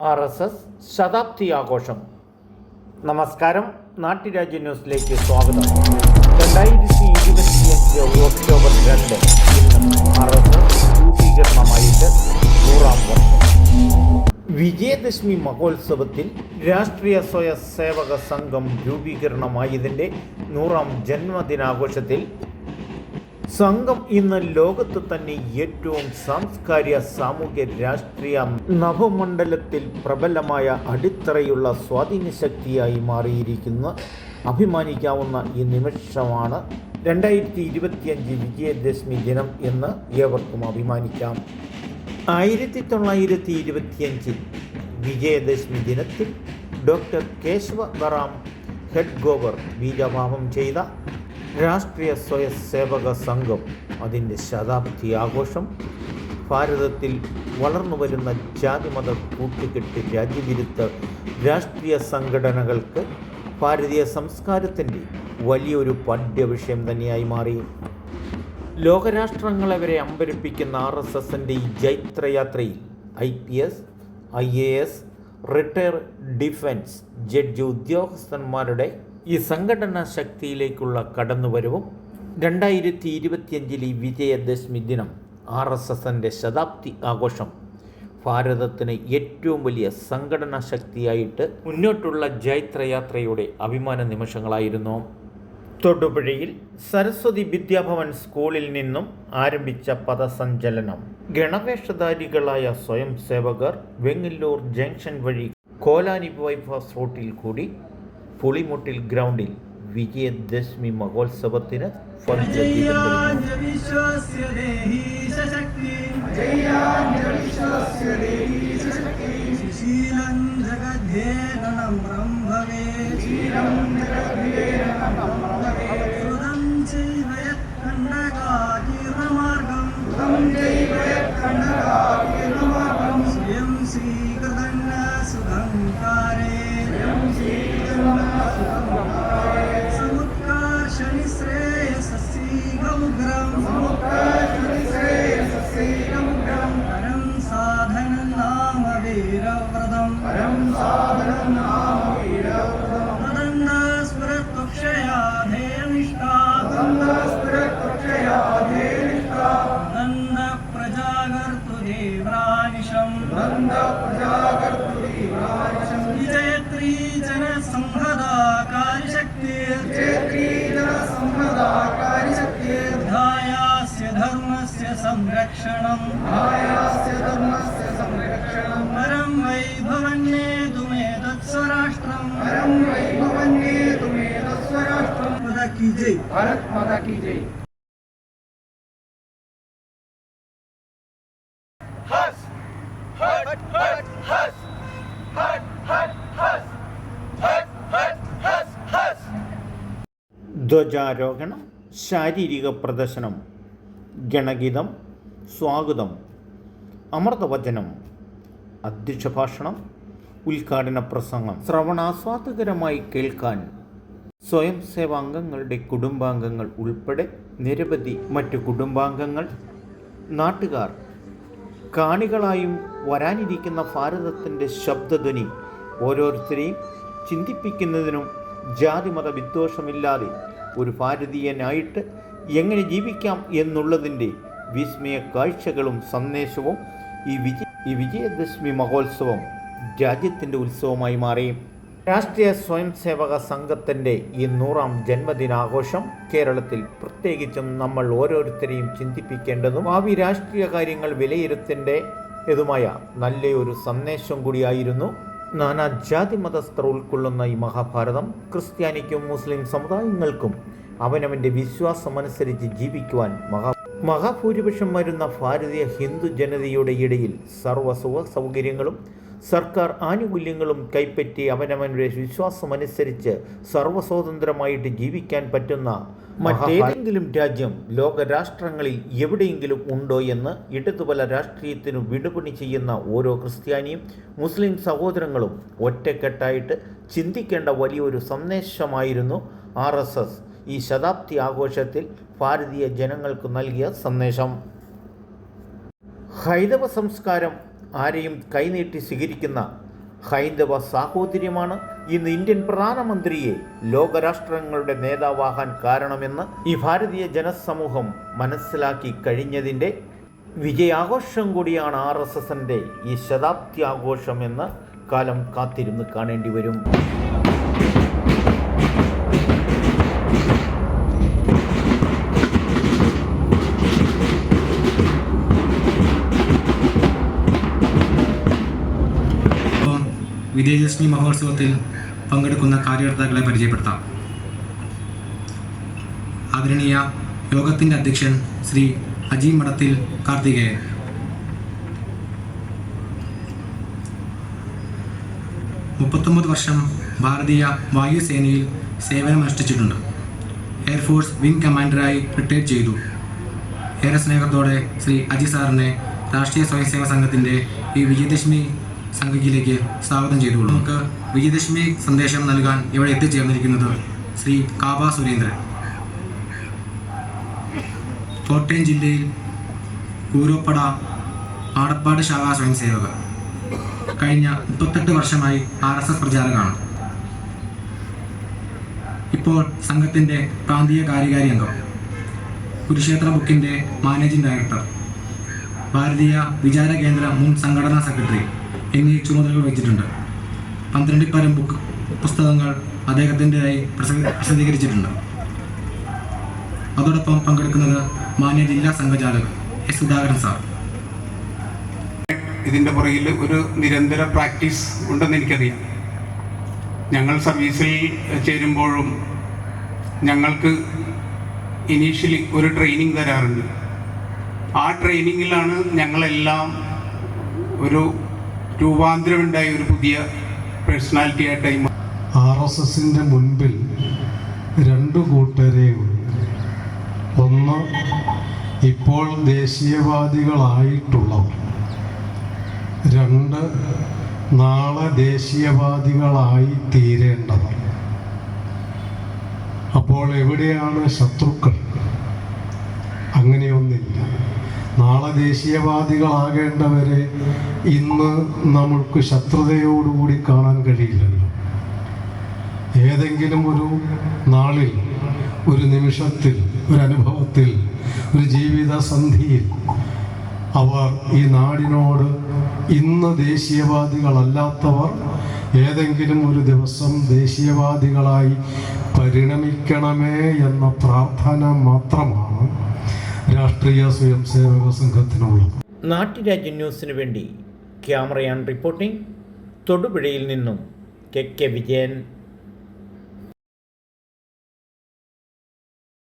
R S S ശതാബ്ദി ആഘോഷം നമസ്കാരം. നാട്ടുരാജ്യ ന്യൂസിലേക്ക് സ്വാഗതം. രണ്ടായിരത്തി ഇരുപത്തിയഞ്ച് ഒക്ടോബർ രണ്ട് ഇന്ന് ആർ എസ് എസ് രൂപീകരണമായിട്ട് നൂറാം വർഷം. വിജയദശമി മഹോത്സവത്തിൽ രാഷ്ട്രീയ സ്വയംസേവക സംഘം രൂപീകരണമായതിന്റെ നൂറാം ജന്മദിനാഘോഷത്തിൽ സംഘം ഇന്ന് ലോകത്ത് തന്നെ ഏറ്റവും സാംസ്കാരിക സാമൂഹ്യ രാഷ്ട്രീയ നവമണ്ഡലത്തിൽ പ്രബലമായ അടിത്തറയുള്ള സ്വാധീന ശക്തിയായി മാറിയിരിക്കുന്ന. അഭിമാനിക്കാവുന്ന ഈ നിമിഷമാണ് രണ്ടായിരത്തി ഇരുപത്തിയഞ്ച് വിജയദശമി ദിനം എന്ന് ഏവർക്കും അഭിമാനിക്കാം. ആയിരത്തി തൊള്ളായിരത്തി ഇരുപത്തിയഞ്ചിൽ വിജയദശമി ദിനത്തിൽ ഡോക്ടർ കേശവ ഹെഡ് ഗോവർ ബീജഭാവം ചെയ്ത രാഷ്ട്രീയ സ്വയംസേവക സംഘം അതിന്റെ ശതാബ്ദി ആഘോഷം ഭാരതത്തിൽ വളർന്നു വരുന്ന ജാതിമത കൂട്ടുകെട്ട് രാജ്യവിരുദ്ധ രാഷ്ട്രീയ സംഘടനകൾക്ക് ഭാരതീയ സംസ്കാരത്തിന്റെ വലിയൊരു പാഠ്യവിഷയം തന്നെയായി മാറി. ലോകരാഷ്ട്രങ്ങളെ വരെ അമ്പരിപ്പിക്കുന്ന ആർ എസ് എസിന്റെ ഈ ജൈത്രയാത്രയിൽ I P S I A S retired defence judge ഉദ്യോഗസ്ഥന്മാരുടെ ഈ സംഘടനാ ശക്തിയിലേക്കുള്ള കടന്നുവരവും രണ്ടായിരത്തി ഇരുപത്തിയഞ്ചിലെ വിജയദശമി ദിനം ആർ എസ് എസിന്റെ ശതാബ്ദി ആഘോഷം ഭാരതത്തിന് ഏറ്റവും വലിയ സംഘടനാ ശക്തിയായിട്ട് മുന്നോട്ടുള്ള ജൈത്രയാത്രയുടെ അഭിമാന നിമിഷങ്ങളായിരുന്നു. തൊടുപുഴയിൽ സരസ്വതി വിദ്യാഭവൻ സ്കൂളിൽ നിന്നും ആരംഭിച്ച പദസഞ്ചലനം. ഗണവേഷധാരികളായ സ്വയം സേവകർ വെങ്ങല്ലൂർ ജംഗ്ഷൻ വഴി കോലാനി ബൈപ്പാസ് റൂട്ടിൽ കൂടി പുളിമുട്ടിൽ ഗ്രൗണ്ടിൽ വിജയദശമി മഹോത്സവത്തിന് ഫലജീവിതം ക്ഷേത്രീധന സംഹൃതാകാരി ശക്തിർധായാസ്യ ധർമ്മസ്യ സംരക്ഷണം പരം വൈ ഭവന്യേ തുമേ തത്സ്വരാഷ്ട്രം പരം വൈ भवन्ये तुमे तत्स्वराष्ट्रं पदा की जय भारत माता की जय ധ്വജാരോഹണം ശാരീരിക പ്രദർശനം ഗണഗീതം സ്വാഗതം അമൃതവചനം അധ്യക്ഷ ഭാഷണം ഉദ്ഘാടന പ്രസംഗം. ശ്രവണാസ്വാദകരമായി കേൾക്കാൻ സ്വയം സേവാംഗങ്ങളുടെ കുടുംബാംഗങ്ങൾ ഉൾപ്പെടെ നിരവധി മറ്റു കുടുംബാംഗങ്ങൾ നാട്ടുകാർ കാണികളായും വരാനിരിക്കുന്ന ഭാരതത്തിന്റെ ശബ്ദധ്വനി ഓരോരുത്തരെയും ചിന്തിപ്പിക്കുന്നതിനും ജാതിമത വിദ്വേഷമില്ലാതെ ഒരു ഭാരതീയനായിട്ട് എങ്ങനെ ജീവിക്കാം എന്നുള്ളതിന്റെ വിസ്മയ കാഴ്ചകളും സന്ദേശവും ഈ വിജയ ഈ വിജയദശമി മഹോത്സവം രാജ്യത്തിന്റെ ഉത്സവമായി മാറി. രാഷ്ട്രീയ സ്വയം സേവക സംഘത്തിന്റെ ഈ നൂറാം ജന്മദിനാഘോഷം കേരളത്തിൽ പ്രത്യേകിച്ചും നമ്മൾ ഓരോരുത്തരെയും ചിന്തിപ്പിക്കേണ്ടതും ഭാവി രാഷ്ട്രീയ കാര്യങ്ങൾ വിലയിരുത്തേണ്ട ഇതുമായ നല്ലൊരു സന്ദേശം കൂടിയായിരുന്നു നാനാജാതി മതസ്ഥർ ഉൾക്കൊള്ളുന്ന ഈ മഹാഭാരതം ക്രിസ്ത്യാനിക്കും മുസ്ലിം സമുദായങ്ങൾക്കും അവനവന്റെ വിശ്വാസമനുസരിച്ച് ജീവിക്കുവാൻ മഹാ മഹാഭൂരിപക്ഷം വരുന്ന ഭാരതീയ ഹിന്ദു ജനതയുടെ ഇടയിൽ സർവസുഖ സൗകര്യങ്ങളും സർക്കാർ ആനുകൂല്യങ്ങളും കൈപ്പറ്റി അവനവനുടെ വിശ്വാസം അനുസരിച്ച് സർവസ്വതന്ത്രമായിട്ട് ജീവിക്കാൻ പറ്റുന്ന മറ്റേതെങ്കിലും രാജ്യം ലോകരാഷ്ട്രങ്ങളിൽ എവിടെയെങ്കിലും ഉണ്ടോ എന്ന് ഇടതുപല രാഷ്ട്രീയത്തിനു വിടുപണി ചെയ്യുന്ന ഓരോ ക്രിസ്ത്യാനിയും മുസ്ലിം സഹോദരങ്ങളും ഒറ്റക്കെട്ടായിട്ട് ചിന്തിക്കേണ്ട വലിയൊരു സന്ദേശമായിരുന്നു ആർ എസ് എസ്. ഈ ശതാബ്ദി ആഘോഷത്തിൽ ഭാരതീയ ജനങ്ങൾക്ക് നൽകിയ സന്ദേശം. ഹൈന്ദവ സംസ്കാരം ആരെയും കൈനീട്ടി സ്വീകരിക്കുന്ന ഹൈന്ദവ സാഹോദര്യമാണ് ഇന്ന് ഇന്ത്യൻ പ്രധാനമന്ത്രിയെ ലോകരാഷ്ട്രങ്ങളുടെ നേതാവാകാൻ കാരണമെന്ന് ഈ ഭാരതീയ ജനസമൂഹം മനസ്സിലാക്കി കഴിഞ്ഞതിന്റെ വിജയാഘോഷം കൂടിയാണ് ആർ എസ് എസിന്റെ ഈ ശതാബ്ദി ആഘോഷം എന്ന് കാലം കാത്തിരുന്ന് കാണേണ്ടി വരും. വിജയദശമി മഹോത്സവത്തിൽ പങ്കെടുക്കുന്ന കാര്യകർത്താക്കളെ പരിചയപ്പെടുത്താം. ആദരണീയ യോഗത്തിന്റെ അധ്യക്ഷൻ ശ്രീ അജി മഠത്തിൽ കാർത്തികേയൻ. മുപ്പത്തൊമ്പത് വർഷം ഭാരതീയ വായുസേനയിൽ സേവനമനുഷ്ഠിച്ചിട്ടുണ്ട് എയർഫോഴ്സ് വിംഗ് കമാൻഡറായി റിട്ടയർ ചെയ്തു. ഏറെ സ്നേഹത്തോടെ ശ്രീ അജി സാറിനെ രാഷ്ട്രീയ സ്വയംസേവക സംഘത്തിന്റെ ഈ വിജയദശമി സംഘത്തിലേക്ക് സ്വാഗതം ചെയ്തു നമുക്ക് വിജയദശമി സന്ദേശം നൽകാൻ ഇവിടെ എത്തിച്ചേർന്നിരിക്കുന്നത് ശ്രീ കാബ സുരേന്ദ്രൻ. കോട്ടയം ജില്ലയിൽ കൂരോപ്പട ആടപ്പാട് ശാഖാ സ്വയംസേവകർ. കഴിഞ്ഞ മുപ്പത്തെട്ട് വർഷമായി ആർ എസ് എസ് പ്രചാരകമാണ് ഇപ്പോൾ സംഘത്തിന്റെ പ്രാന്തീയ കാര്യകാരി അംഗം. കുരുക്ഷേത്ര ബുക്കിന്റെ മാനേജിംഗ് ഡയറക്ടർ. ഭാരതീയ വിചാര കേന്ദ്ര മുൻ സംഘടനാ സെക്രട്ടറി. എന്നീ ചുമതലകൾ വഹിച്ചിട്ടുണ്ട്. പന്ത്രണ്ടിൽ പരം ബുക്ക് പുസ്തകങ്ങൾ അദ്ദേഹത്തിന്റെതായി പ്രസ- പ്രസിദ്ധീകരിച്ചിട്ടുണ്ട്. അതോടൊപ്പം പങ്കെടുക്കുന്നത് മാന്യ ജില്ലാ സംഘചാലകൻ എസ് സുധാകരൻ സാർ. ഇതിന്റെ പുറകിൽ ഒരു നിരന്തര പ്രാക്ടീസ് ഉണ്ടെന്ന് എനിക്കറിയാം. ഞങ്ങൾ സർവീസിൽ ചേരുമ്പോഴും ഞങ്ങൾക്ക് ഇനീഷ്യലി ഒരു ട്രെയിനിങ് തരാറുണ്ട്. ആ ട്രെയിനിങ്ങിലാണ് ഞങ്ങളെല്ലാം ഒരു രൂപാന്തരമുണ്ടായ ഒരു പുതിയ പേഴ്സണാലിറ്റി ആയിട്ടായി ആർ എസ് എസിന്റെ മുൻപിൽ രണ്ടു കൂട്ടരേ ഒന്ന് ഇപ്പോൾ ദേശീയവാദികളായിട്ടുള്ളവർ. രണ്ട് നാളെ ദേശീയവാദികളായി തീരേണ്ടവർ അപ്പോൾ എവിടെയാണ് ശത്രുക്കൾ? അങ്ങനെയൊന്നില്ല നാളെ ദേശീയവാദികളാകേണ്ടവരെ ഇന്ന് നമ്മൾക്ക് ശത്രുതയോടുകൂടി കാണാൻ കഴിയില്ലല്ലോ. ഏതെങ്കിലും ഒരു നാളിൽ ഒരു നിമിഷത്തിൽ ഒരു അനുഭവത്തിൽ ഒരു ജീവിത സന്ധിയിൽ അവർ ഈ നാടിനോട് ഇന്ന് ദേശീയവാദികളല്ലാത്തവർ ഏതെങ്കിലും ഒരു ദിവസം ദേശീയവാദികളായി പരിണമിക്കണമേ എന്ന പ്രാർത്ഥന മാത്രമാണ് രാഷ്ട്രീയ സ്വയംസേവക സംഘത്തിനുള്ള നാട്ടുരാജ്യ ന്യൂസിന് വേണ്ടി ക്യാമറയാൻ റിപ്പോർട്ടിംഗ്. തൊടുപുഴയിൽ നിന്നും കെ കെ വിജയൻ.